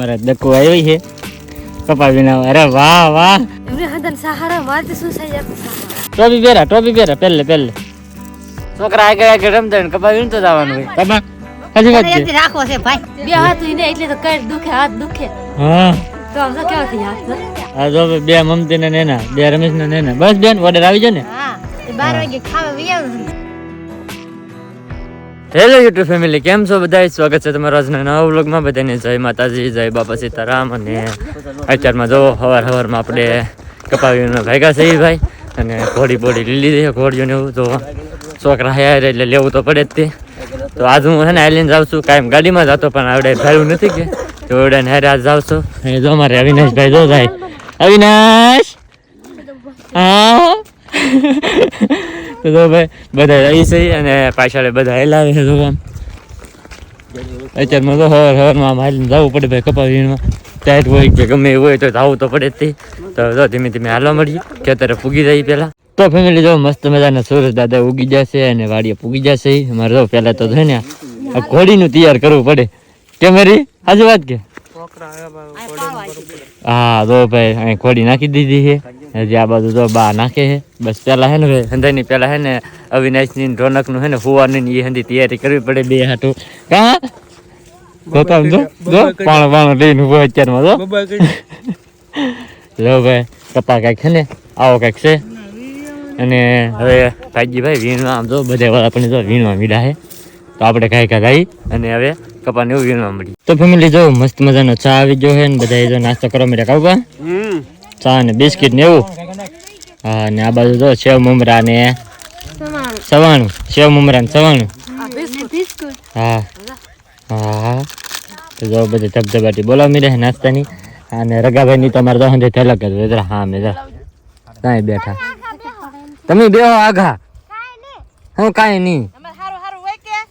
મારા દકુ આવ્યો છે. કપા વિના અરે વાહ વાહ. એમને હદન સહારા મારતી શું થઈ જાય ટોપી પહેરા ટોપી પહેરા પહેલે પહેલે. છોકરા આગળ આગળ રમતા ને કપા વીણતો જવાનું હોય. કપા હજી વાત છે? રાખવો છે ભાઈ. બે હાથ ને એટલે તો કઈ દુખે હાથ દુખે. હા. તો આમ તો કેવા થઈ હાથ આ જો બે મમતી ને નેના બે રમેશ ને નેના. બસ બેન ઓર્ડર આવી જાય ને. હા વાગે ખાવા હેલો યુટ્યુબ ફેમિલી કેમ છો બધા સ્વાગત છે તમારા આજના નવા વ્લોગમાં. બધાને જય માતાજી, જય બાપા સીતારામ. અને અત્યારમાં જો હવાર હવારમાં આપણે કપાવીને ભેગા છે ભાઈ. અને ઘોડી બોડી લીધી છે ઘોડીઓને એવું. તો છોકરા હયાર એટલે લેવું તો પડે જ તે. તો આજ હું છે ને આઈલેન્ડ જાઉં છું. કાયમ ગાડીમાં જતો પણ આવડે ભાડું નથી કે. તો આવડે હારે આજ જાઉં છું. અને જો મારે અવિનાશભાઈ, જો જાય અવિનાશ! હા? તો તો ભાઈ બધા રહી છે અને પાછળ બધા હેલાવે છે આમ અત્યારમાં તો હવાર હવારમાં આમ હાલીને જવું પડે ભાઈ કપા વીણમાં ટાઈટ હોય કે ગમે એવું હોય તો જવું તો પડે તે. તો ધીમે ધીમે હાલવા મળીએ ખેતરે પૂગી જાય પહેલાં. તો ફેમિલી જો મસ્ત મજાના સુરજ દાદા ઉગી જશે અને વાડીએ પૂગી જશે. અમારે જો પહેલા તો છે ને ઘોડીનું તૈયાર કરવું પડે. કેમ હરી આજુ વાત કે? હા તો ભાઈ અહીં ઘોડી નાખી દીધી છે. હજી આ બાજુ તો બા નાખે છે. બસ પેલા હે ને હંધાઈની પેલા હે ને અવિનાશની ને રોનકનું હે ને હોવાની એ હંધી તૈયારી કરવી પડે બે હાટું. કા? જોતા જો જો પાણ પાણ લઈને ઊભો અત્યારમાં જો. લો ભાઈ કપા કાંઈક છે ને આવો કાંઈક છે. અને હવે ભાઈજીભાઈ વીણવા આમ જો બધા વાળા આપણે જો વીણવા મીડા છે. તો આપણે કાંઈ કાંઈ આવી અને હવે કપાને એવું વીણવા મળી તો ફેમિલી જો મસ્ત મજાનો ચા આવી ગયો છે ને બધા જો નાસ્તો કરવા મીડા કાઉબા ચા ને બિસ્કિટ ને એવું. હા ને આ બાજુ જો સેવ મમરા ને સવાણું. સેવ મમરા ને સવાણું. હા. હા. તો જો બધી ધબધબાટી બોલાવી રહે નાસ્તાની. અને રગાભાઈ ની તમારે તો હંધે થેલક જ વેદરા હા મેદરા કાંઈ બેઠા. તમે બેહો આઘા હું કાંઈ નહીં.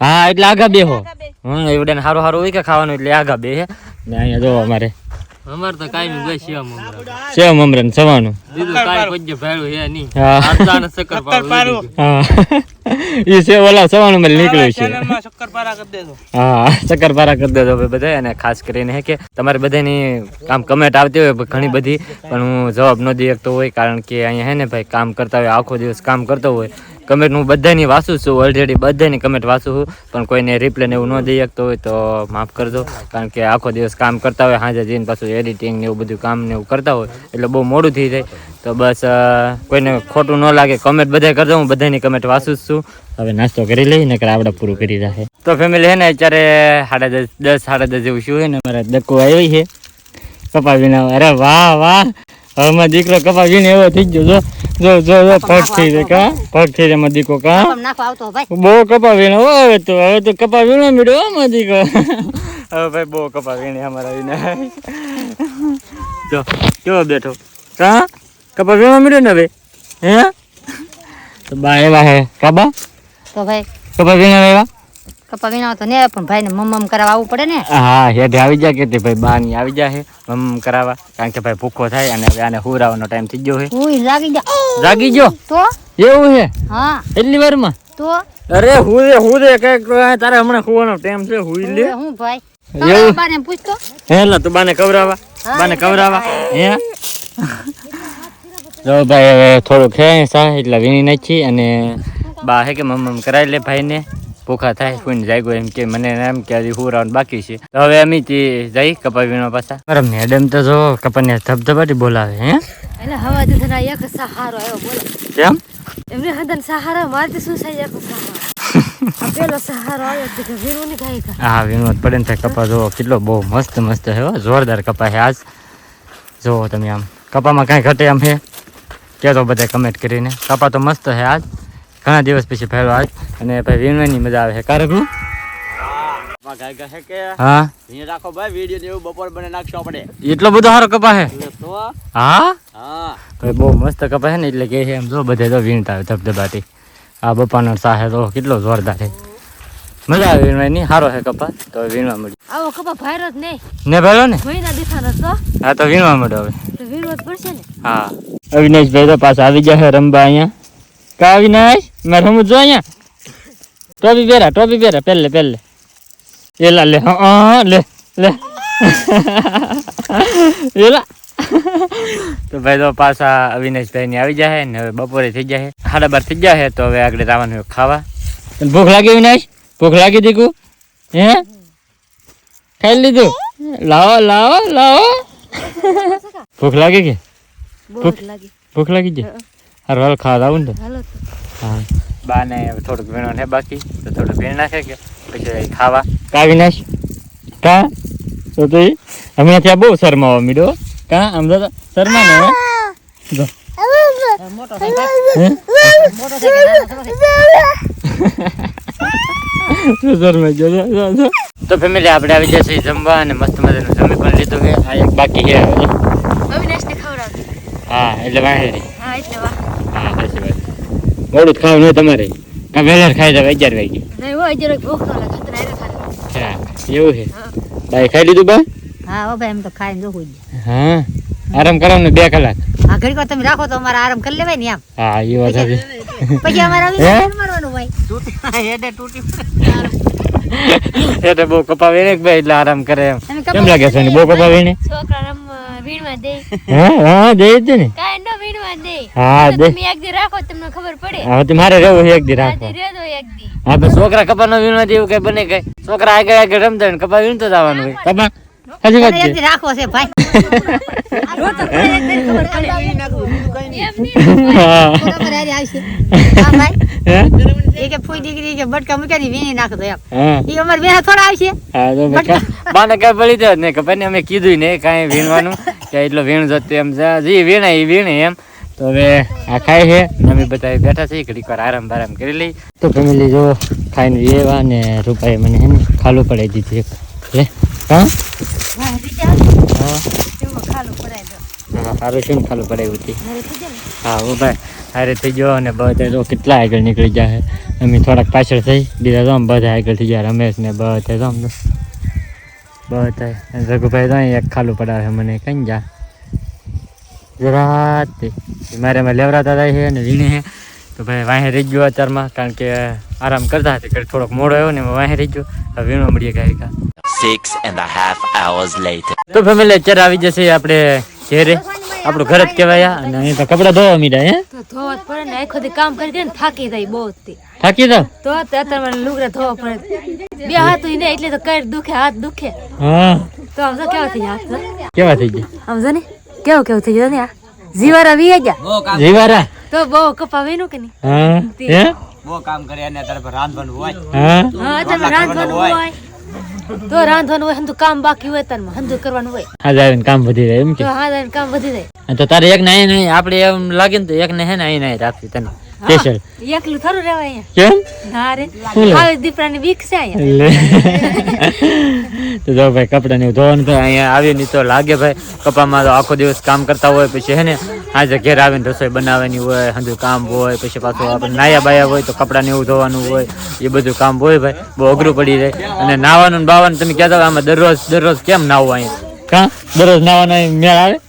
હા એટલે આઘા બેહો. હા એવડે સારું સારું હોય કે ખાવાનું એટલે આઘા બે હે ને અહીંયા જો અમારે અમાર તો કાઈ નહીં ગઈ શિવા મમરા સેવ મમરા ને સવાનું દીધું કાઈ પજ્જે ભેળું હે નહીં. હા. શક્કર પાડું હા. ઈ છે ઓલા સવાનું માં નીકળ્યું છે. શક્કરપારા કરી દેજો. હા શક્કરપારા કરી દેજો ભાઈ બધા અને ખાસ કરીને હે કે તમારે બધાની કામ કમેન્ટ આવતી હોય ઘણી બધી પણ હું જવાબ ન દઈ શકતો હોય કારણ કે અહીંયા હે ને ભાઈ કામ કરતા હોય આખો દિવસ કામ કરતો હોય કમેન્ટ હું બધાની વાંચું છું ઓલરેડી બધાની કમેન્ટ વાંચું છું, પણ કોઈને રિપ્લે ને એવું ન દઈ શકતો હોય તો માફ કરજો, કારણ કે આખો દિવસ કામ કરતા હોય સાંજે જઈને પાછું એડિટિંગ ને એવું બધું કામ ને એવું કરતા હોય, એટલે બહુ મોડું થઈ જાય. તો બસ કોઈને ખોટું ન લાગે કમેન્ટ બધા કરજો, હું બધાની કમેન્ટ વાંચું છું. હવે નાસ્તો કરી લઈ ને આવડે પૂરું કરી રાખે. તો ફેમિલી હે ને, અત્યારે સાડા દસ દસ, સાડા દસ જેવું શું હોય ને મારા દક્કો આવી છે. પપ્પા વિના, અરે વાહ વાહ. હવે મારો દીકરો કપા ગીને એવો થઈ ગયો જો જો જો જો પગ થઈ જાય કા? પગ થઈ જાય મારો દીકરો કા? ભાઈ. બહુ કપા વીણો હવે તો હવે તો કપા વીણો મીડો હો મારો દીકરો હવે ભાઈ બહુ કપા વીણે અમારા વીને જો કેવો બેઠો? કા? કપા વીણો મીડો ને હવે? હે? તો બા એવા હે કાબા તો ભાઈ. કપા વીણે એવા? કપા વિના તો ને પણ ભાઈને મમ્મ કરાવવા આવવું પડે ને. હા હેઠે આવી જાય કે ભાઈ બા ની આવી જાય મમ્મ કરાવવા. કારણ કે ભાઈ ભૂખો થાય અને આને હુરાવાનો ટાઈમ થઈ ગયો જા જાગી ગયો. તો? એવું છે હા. એટલી વારમાં? તો? અરે હુરે કંઈક તારે હમણાં હુવાનો ટાઈમ છે હુઈ લે. હું ભાઈ? એવું? બાને પૂછતો? હે તું બાને કવરાવા બાને કવરાવા હે? જો ભાઈ હવે થોડુંક હે સા એટલે વીણી નાખી અને બા હે કે મમ્મ કરાવી લે ભાઈને. ભૂખા થાય કોઈને જાગ્યો એમ કે મને એમ કે હજી હુરાવાનું બાકી છે. તો હવે અમે તે જઈ કપા વીણવા પાછા. મારા મેડમ તો જો કપાને ધબધબાટી બોલાવે હે? એટલે હવા દીધા એક સહારો આવ્યો બોલે. કેમ? એમને હદન સહારો મારતી શું થઈ એક સહારો? પેલો સહારો આવ્યો તો કે વીરું ગાય કા? હા જ પડે ને થાય કપા જોવો કેટલો બહુ મસ્ત મસ્ત છે હો જોરદાર કપા છે આજ. જોવો તમે આમ કપામાં કાંઈ ઘટે આમ છે? કહેતો બધા કમેન્ટ કરીને. કપા તો મસ્ત છે આજ. ઘણા દિવસ પછી ફેરો આજ અને ભાઈ વીણવાની મજા આવે છે. કારકલું હા? રાખો ભાઈ વીડિયો ને એવું બપોર બને નાખશો આપણે. એટલો બધો સારો કપા છે? હા? હા? ભાઈ બહુ મસ્ત કપા છે ને એટલે કે છે એમ જો બધે તો વીણતા ધબધબાટી. આ બપાનો સાહે તો કેટલો જોરદાર છે. મજા આવે વીણવાની સારો છે કપા તો વીણવા મળ્યું આવો કપા ભાઈરો જ નહીં. ને ભાઈ ને? મહિના દેખાનો તો. હા તો વીણવા મળ્યો હવે. તો વીરવો જ પડશે ને. હા. અવિનાશભાઈ તો પાછા આવી ગયા છે રમવા અહીંયા. કા અવિનાશ મેં રમું જો અહીંયા. ટોપી પહેરા ટોપી પહેરા પહેલે પહેલે એલા લે હા લે લે. એલા તો ભાઈ તો પાછા અવિનાશભાઈ ની આવી જાય ને હવે બપોરે થઈ જાય સાડા બાર થઈ જાય તો હવે આગળ જવાનું ખાવા. ભૂખ લાગી અવિનાશ ભૂખ લાગી દીકુ? હે? ખાઈ લીધું? લાવો લાવો લાવો. ભૂખ લાગી કે? ભૂખ લાગી. ભૂખ લાગી છે હારું હાલ ખાવા આવું ને તો? હાલો તો. હા. બાને થોડુંક વીણો છે બાકી તો થોડુંક ભીણ નાખે કે પછી ખાવા. કા વિનાશ કા? તો તો અમે ત્યાં બહુ શરમાવો મીડો કા? આમ તો શરમા ને જો? શું શરમાઈ ગયો? તો ફેમિલી આપણે આવી જશે જમવા અને મસ્ત મજાનું જમી પણ લીધું કે આ એક બાકી છે. હા એટલે વાહેરી હા એટલે વાહ હા સાચી વાત મોડું જ નહીં તમારે. કા વહેલા ખાઈ જાવ અગિયાર વાગે. નહીં હોય જરાક ભૂખ ન લાગે. હા એવું છે. ભાઈ ખાઈ લીધું બા? હા હો ભાઈ એમ તો ખાઈને જોવું જ હા. આરામ કરો ને બે કલાક. હા ઘડીક વાર તમે રાખો તો અમારે આરામ કરી લેવાય ને એમ. હા એ વાત સાચી. પછી અમારે આવી મારવાનું ભાઈ તૂટી હેડે તૂટી એટલે બહુ કપાવે ને ભાઈ એટલે આરામ કરે એમ. કેમ લાગે છે બહુ કપાવે ને? છોકરા રમ વીણવા દે. હા હા દે જ ને. કાઈ ન હા દે. તમે એક દી રાખો તમને ખબર પડે. હા તો મારે રહેવું એક દી રાખવા. આજે રહ્યો તો એક દી. હા તો છોકરા કપા નો વીણવા જેવું કઈ બને કઈ? છોકરા આગળ આગળ રમતા કપા વીણતો જવાનું હોય. કપા હજી વાત છે. છે ભાઈ. અમે કીધું ને કઈ વીણવાનું. કે એટલો વીણ જતો એમ જા- જે વીણે એ વીણે એમ. તો હવે આ ખાય છે અમે બધા બેઠા છીએ ઘડીક વાર આરામ બારામ કરી લઈ. તો ફેમિલી જો ખાઈને એવા ને રૂપાએ મને હે ને ખાલું પડાવી દીધી લે હા? સારું છે ને ખાલું પડાવ્યું હતી. હા હું ભાઈ હારે થઈ ગયો અને બધા જો કેટલા આગળ નીકળી જાય અમે થોડાક પાછળ થઈ બીજા તો બધા આગળ થઈ ગયા રમેશ ને બધા તો બધા રઘુભાઈ તો એક ખાલું પડાવે મને કઈ જા. જરા મારે એમાં લેવરાતા થાય છે અને વીણે છે. તો ભાઈ વાહે રહી ગયો અત્યારમાં કારણ કે આરામ કરતા હતા થોડોક મોડો આવ્યો ને એમાં વાહે રહી ગયો. હવે વીણો મળીએ કાંઈ six Six and a half તો ફેમિલી અત્યારે આવી જશે આપણે ઘેરે. આપણું ઘર જ કહેવાય આ. અને અહીં તો કપડા ધોવા મીડા હે? તો ધોવા પડે ને આખો દી કામ કરી ને થાકી જાય બહુ થાકી જાવ? તો અત્યારે મને લુગડા ધોવા પડે. બે હાથ ને એટલે તો કઈ દુખે હાથ દુખે. હા. તો આમ કેવા થઈ હાથ કેવા થઈ ગયા? આમ જો ને. કેવું કેવું થઈ ગયું ને જીવારા વી ગયા? જીવારા? તો બહુ કપા વીનું કે નહીં? હે? બહુ કામ કરે અને તારે રાંધવાનું હોય. હા? હા તમે રાંધવાનું હોય. તો રાંધવાનું હોય હંધું કામ બાકી હોય તારમાં હંધું કરવાનું હોય. હા આવીને કામ વધી જાય એમ કે? હા તારે કામ વધી જાય. તો તારે એક ને અહીં નહીં આપણે એમ લાગે ને તો એક ને હે ને અહીં નહીં રાખવી તને. સ્પેશિયલ એકલું થરું રહેવાય અહીંયા. કેમ? ના રે. દીપડાની બીક છે અહીંયા. તો જો ભાઈ કપડા એવું ધોવાનું તો અહીંયા આવી નહીં તો લાગે ભાઈ, કપામાં તો આખો દિવસ કામ કરતા હોય, પછી હે ને, આજે ઘેર આવીને રસોઈ બનાવવાની હોય, હજુ કામ હોય, પછી પાછું આપણે નાયા બાયા હોય તો કપડા ને એવું ધોવાનું હોય, એ બધું કામ હોય ભાઈ, બહુ અઘરું પડી જાય. અને નાવાનું બાવાનું, તમે કહેતા હોય આમાં દરરોજ દરરોજ કેમ નાવું અહીંયા? દરરોજ નાવાનો મેળ આવે?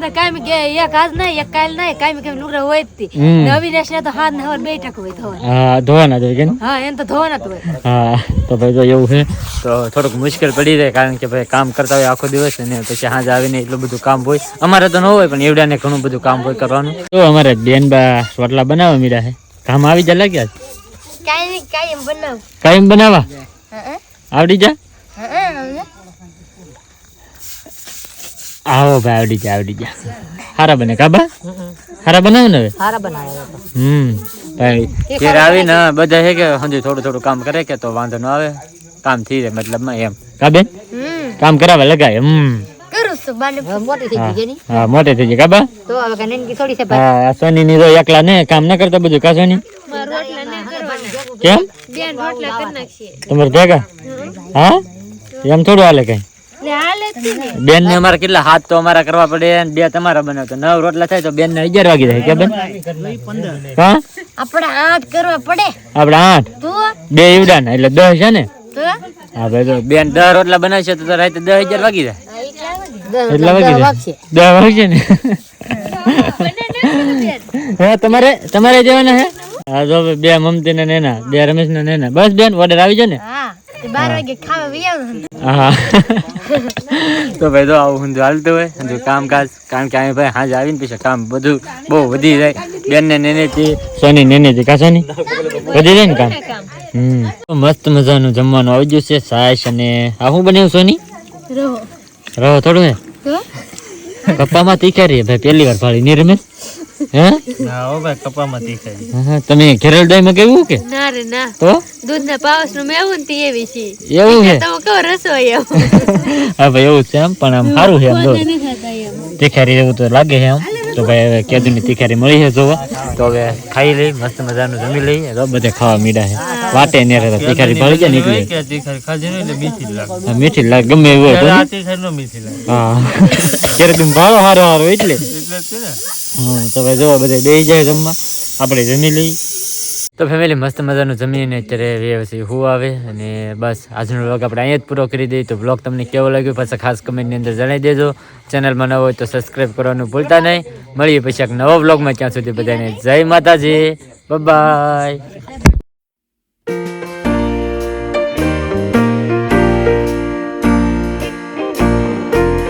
હા કામ કે એક આજ નહીં એક કાલ નહીં કામ કેમ લુગડા હોય જ નવી હમ. ને તો હાથ ને હવાર બેઠક હોય ધોવાના હા ધોવાના જોઈએ કે હા એમ તો ધોવાના જ હોય. હા તો ભાઈ જો એવું છે તો થોડુંક મુશ્કેલ પડી જાય કારણ કે ભાઈ કામ કરતા હોય આખો દિવસ ને પછી સાંજ આવીને એટલું બધું કામ હોય. અમારે તો ન હોય પણ એવડાને ઘણું બધું કામ હોય કરવાનું. તો અમારે બેન બા રોટલા બનાવવા મીરા છે. કામ આવી જાય લાગ્યા? કાઈ બનાવ. કાયમ બનાવવા આવડી જા. આવો ભાઈ આવડી જા આવડી જા. હારા બને કાબા હારા બનાવો ને હવે? સારા બનાવ્યા હતા. હમ ભાઈ. ઘેર આવીને બધા હે કે હજી થોડું થોડું કામ કરે કે તો વાંધો ન આવે. કામ થઈ જાય મતલબમાં એમ. કાબે કામ કરાવે લગાય હમ. મોટી થઈ ગઈ છે ની. હા મોટે થઈ જાય કાબા તો હવે કે નાનકી થોડી છે ભાઈ. હા સોની ની તો એકલા ને કામ ના કરતા બધું કા સોની? કેમ? તમારે ભેગા? હા? એમ થોડું હાલે કઈ? ને ને બેન ને. અમારે કેટલા હાથ તો અમારા કરવા પડે બે તમારા બનાવતો. નવ રોટલા થાય તો બેન ને અગિયાર વાગી જાય કે બેન? હા? આપણે આઠ કરવા પડે. આપડે આઠ બે ઈવડા ને એટલે દસ છે ને? તો? હા ભાઈ તો બેન દસ રોટલા બનાવશે તો તો રાતે દસ હજાર વાગી જાય. એટલા વાગી જાય? દસ વાગશે ને? હા તમારે તમારે જવાના હે? હા જો બે મમતી ને નેના બે રમેશ ને નેના. બસ બેન ઓર્ડર આવી જાય ને હા. બાર વાગે ખાવા વહી હા. તો ભાઈ તો આવું ઊંધું હાલતું હોય ઊંધું કામકાજ કારણ કે અહીં ભાઈ હાજ આવીને પછી કામ બધું બહુ વધી જાય. બેન ને નેનેથી સોની નેનેથી કા સોની? વધી જાય ને કામ? હમ. મસ્ત મજાનું જમવાનું આવી ગયું છે સાસ અને આ શું બનાવ્યું સોની? રહો. રહો થોડું હે? પપ્પામાં તીખા તીખારી ભાઈ પહેલી વાર ફાળી. નહીં રમેશ હે? ના હો ભાઈ કપામાં તીખાઈ હા, તમે ઘેરલ ડાઈમાં કેવું કે? ના રે ના. તો? દૂધ પાવસનું મેવું ને એવી છે. એવું છે? તમે કહો રસોઈ એમ હા ભાઈ એવું છે એમ પણ આમ સારું છે એમ જો નથી થતા એમ. તીખારી એવું તો લાગે છે આમ તો ભાઈ હવે કેદુની તીખારી મળી છે જોવા. તો હવે ખાઈ લઈ મસ્ત મજાનું જમી લઈ. તો બધે ખાવા મીડા છે. વાટે ને રહેતા તીખારી ભળી જાય નીકળી કે ખાધી નહીં એટલે મીઠી લાગે. મીઠી લાગે ગમે એવું હોય આ નો મીઠી લાગે. હા. ક્યારે તમે ભાવો હારો હારો એટલે. એટલે જ છે ને? હમ તો ભાઈ જોવા બધે બેસી જાય જમવા. આપણે જમી લઈ તો ફેમિલી મસ્ત મજાનું જમીને અત્યારે વ્યવસ્થિત હું આવે અને બસ આજનો વ્લોગ આપણે અહીંયા જ પૂરો કરી દઈએ. તો વ્લોગ તમને કેવો લાગ્યો પાછા ખાસ કમેન્ટની અંદર જણાવી દેજો. ચેનલમાં નવો હોય તો સબસ્ક્રાઈબ કરવાનું ભૂલતા નહીં. મળીએ પછી એક નવો વ્લોગમાં ત્યાં સુધી બધાને જય માતાજી. બાય